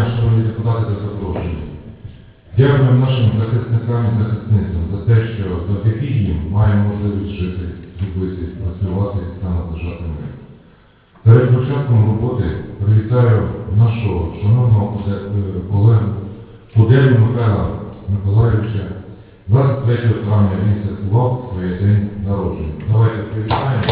дня, шановні депутати та запрошені. Дякуємо нашим захисникам і захисницям за те, що завдяки їм маємо можливість жити, любити, працювати та наближати мир. Перед початком роботи привітаю нашого шановного колегу Куделю Михайла Миколаївича. 23 травня він святкував своє день народження. Давайте привітаємо.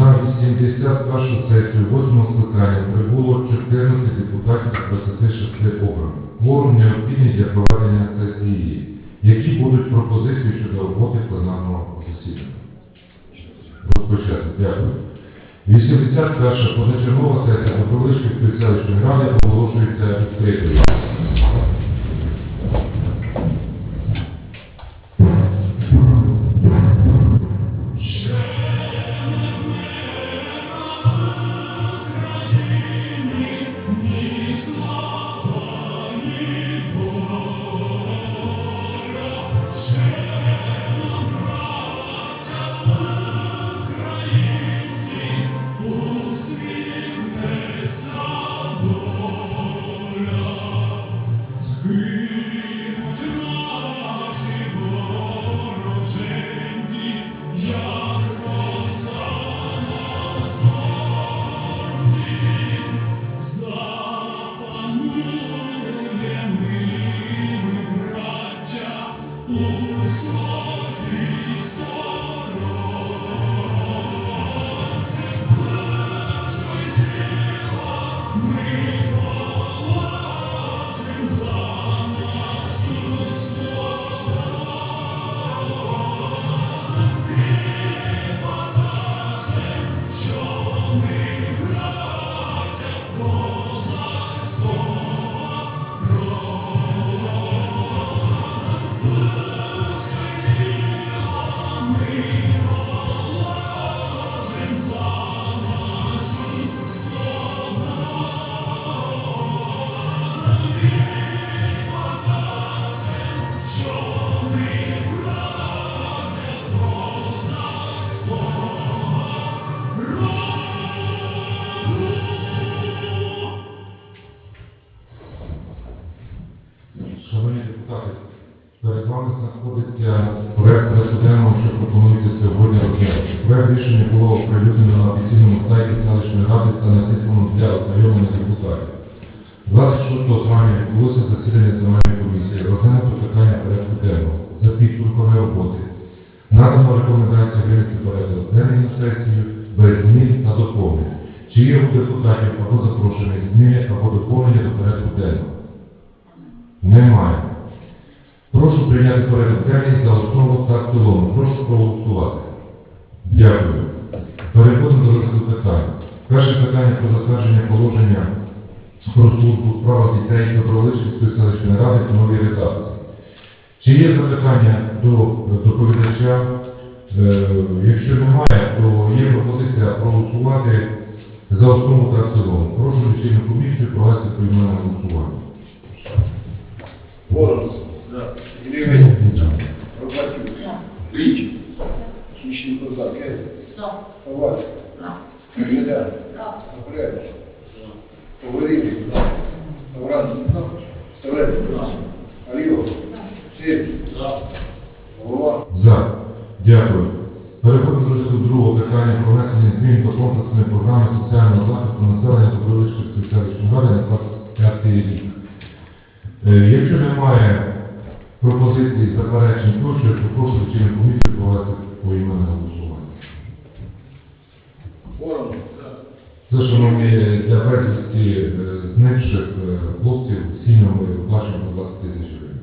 На 81 сесію 8 скликання прибуло 14 депутатів з 26 обраних. Кворум необхідний для проведення сесії. Які будуть пропозиції щодо роботи пленарного засідання? Розпочати. Дякую. 81 позачергова сесія Добровольської селищної ради оголошується відкритою. Надіслано для ознайомлення депутатів. 26 травня відбулося засідання земельної комісії, розглянуто питання порядку денного за підсумками роботи. Надано рекомендації винести порядок денний на сесію без змін та доповнень. Чи є у депутатів або запрошених зміни або доповнення до порядку денного? Немає. Прошу прийняти порядок денний за основу та в цілому. Прошу проголосувати. Дякую. Переходимо до розгляду питань. Перше питання про затвердження положення про службу у справах дітей Добровольської селищної ради в новій редакції. Чи є запитання до доповідача? Е, Якщо немає, то є пропозиція проголосувати за основу та в цілому. Прошу лічильну комісію провести поіменне голосування. Воронов. Да. Елевей. Рыбакин. Рич. Ищенко за. Коваль. Говорили. Голова. За. Дякую. Переходимо до розгляду другого питання про внесення змін до комплексної програми соціального захисту населення Добровольської селищної ради на 25 рік. Е, Якщо немає пропозицій, заперечень тощо, то прошу лічильну комісію провести поіменне голосування. Воронов. Це, безвісті е, зникших е, хлопців сім'ям ми виплачуємо по 20 тисяч гривень.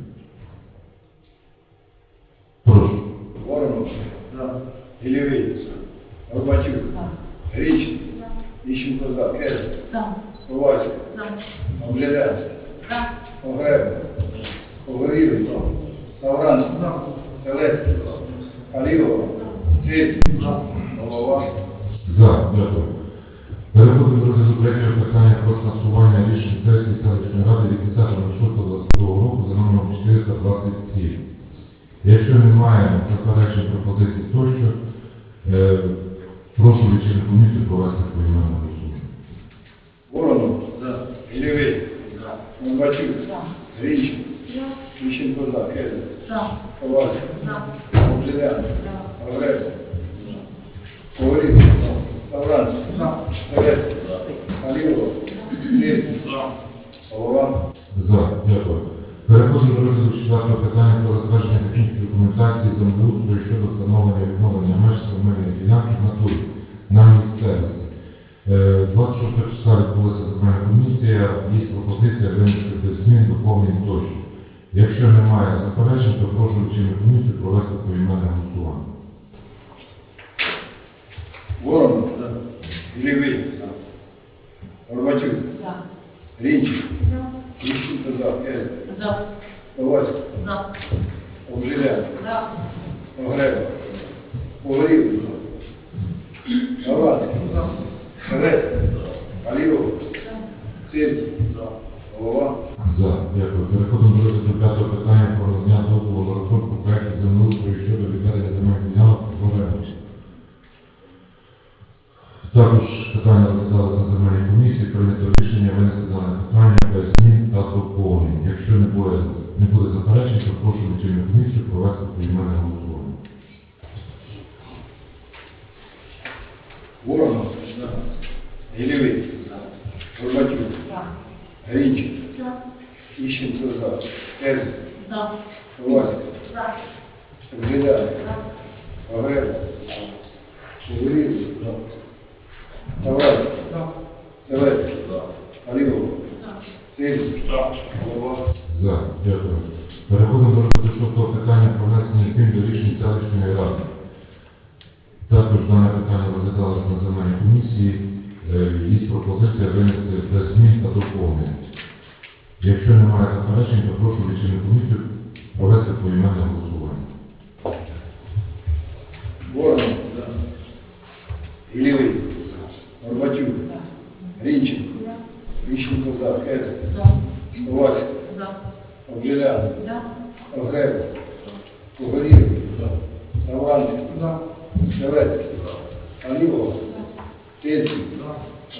Прошу. Воронов. Да. Елевей. Рыбачук. Рич. Ищенко за. Кэс. Коваль. Оглядar. Погреб. Погорілий. Савран. Селець. Аліова. Сеть. Голова. За, дякую. Переходимо до розгляду третього питання про скасування рішень сесії селищної ради від 10.06.22 року за номером 427. Якщо немає заперечень пропозицій тощо, е, Прошу лічильну комісію провести поіменне голосування. Воронов. За. Іллівій. За. Горбачук. Грінченко. Іщенко за. Кедр. Ковальський. Обжелян. Греб. Говорив. Голова. За. Дякую. Переходимо до розгляду четвертого питання про затвердження технічної документації землеустрою щодо встановлення відновлення меж земельної ділянки в натурі на місцевості. Е, 26 числа відбулася земельна комісія, є пропозиція винести змін доповнень тощо. Якщо немає заперечень, то прошу лічильну комісію провести поіменне голосування. Воронов. Іллівій. Горбачук. Грінченко. Іщенко за. Кедр. Ковальський. Обжелян. Греб. Говорив. Савранський. Советський. Алілов. Сир. Голова. Не буде, заперечень, то прошу лічильну комісію провести поіменне голосування. Воронов. Гілєвий. Горбачук. Грінченко. Іщенко за. Кедр. Ковальський. Обжелян. Греб. Говорив. Савранський. Советський. Алілов. Сир. Голова. За. Дякую. Переходимо до розгляду шостого питання про внесення змін до рішень селищної ради. Також дане питання розглядалося на земельній комісії. Е, Є пропозиція винести без змін та доповнень. Якщо немає заперечень, то прошу лічильну комісію провести поіменне голосування. Воронов. Гілєвий. Горбачук. Грінченко. Іщенко за. Кедр. Ковальський. Обжелян. Греб. Погорів. Савранський. Советський. Алілов. Сирський.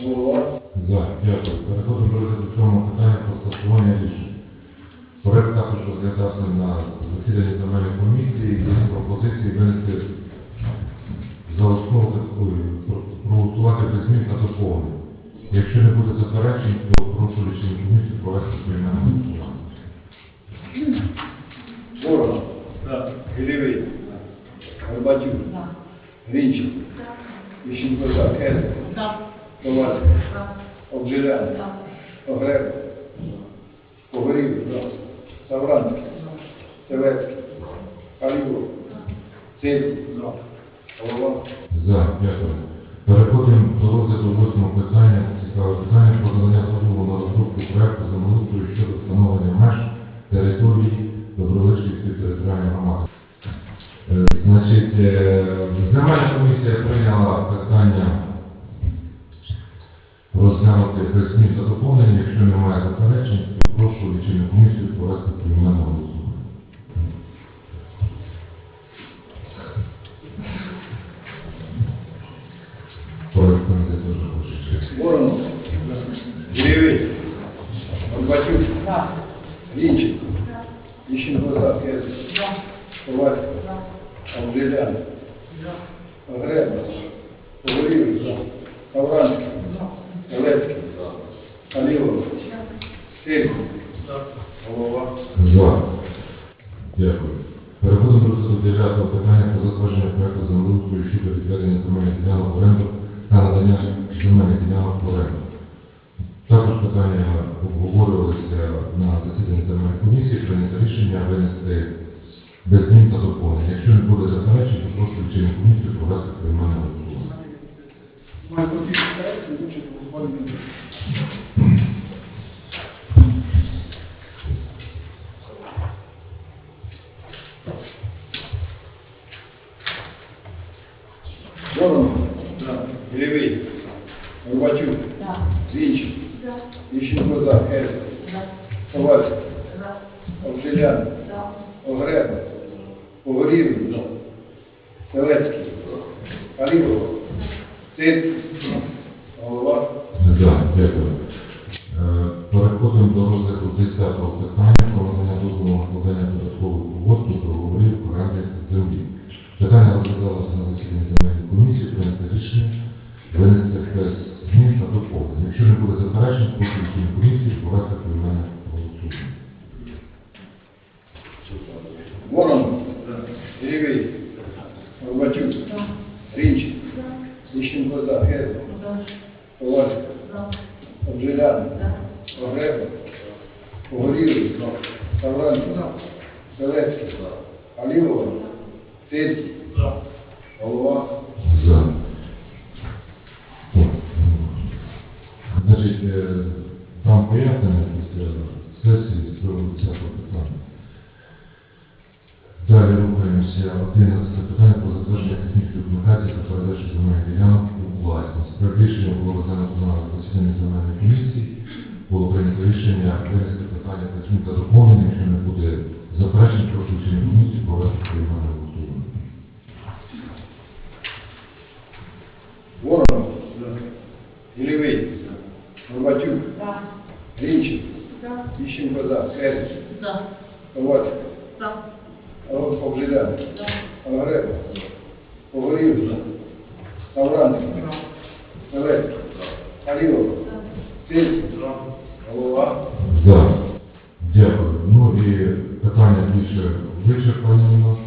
Голова. Дякую. Переходимо до цього питання про скасування рішень. Проект також розглядався на засіданні земельної комісії. Є пропозиції винести за основу проголосувати без змін та доповнень. Якщо не буде заперечень, то прошу лічильну комісію провести поіменне голосування. Воронов. Гілєвий. Горбачук. Грінченко. Іщенко за. Кедр. Ковальський. Огреб, Греб. Погорів. Савранський. Советський. Алілов. Сир. Без змін та доповнень. Якщо немає заперечень, то прошу лічильну комісію провести прийменне голосування. Проект комітету вже хоче. Воронов. Кедр. Ковальський. Обжелян. Греб. Погорів. Савранський. Голова. За. Дякую. Переходимо до розгляду дев'ятого питання про затвердження проекту землеустрою щодо відведення земельних ділянок в оренду та надання земельних ділянок в оренду. Також питання обговорювалися на засіданні земельної комісії, прийнято рішення винести без змін та. Якщо не буде заперечень, то прошу лічильну комісію провести приймання голосування. Має потрібні проекти, вивчити голосування. Воронов. Гілєвий. Горбачук. Грінченко. Іщенко за. Кедр. Ковальський. Обжелян. Огреб. Погорів. Советський. Алілов. Стиль. Голова. Да, дякую. Е, Переходимо до розгляду 10-го питання про надання дозволу на складання додаткових угод до договорів оренди землі. Питання розглядалося на засіданні земельної комісії, прийнято рішення винести без змін та доповнень. Якщо не буде заперечень, комісії провести поіменне голосування. Воронов. Кривий. Горбатюк. Рінчик. Іщенко за. Герд. Ковальська. Обжелян. Погреба. Погорілий. Савранко. Селецький. Алілова. Сильський. Голова. За. Значить, е, там пояснення після сесії з приводу цього питання. Далі рухаємося. 11 питання про затвердження технічної документації та передачу земельних ділянок у власність. Проект рішення було розглянуто на засіданні земельної комісії. Було прийнято рішення винести питання та змін та доповнення, якщо не буде заперечень, прошу рішення комісії провести приймане голосування. Воронов. Гілєвий. Горбатюк. Рінчик. Іщенко за. Герд. Ковальська. Обжелян. Погреба. Погорілий. Савранко. Селецький. Алілова. Сильський. Голова. Дякую. Ну і питання більше вичерпані у нас.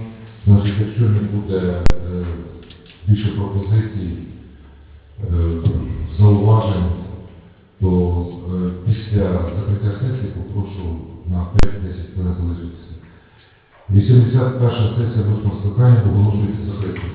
Значить, якщо не буде е, більше пропозицій, е, зауважень, то е, після закриття сесії попрошу на 5-10 хвилин залишитися. 81 сесія восьмого скликання оголошується закритою.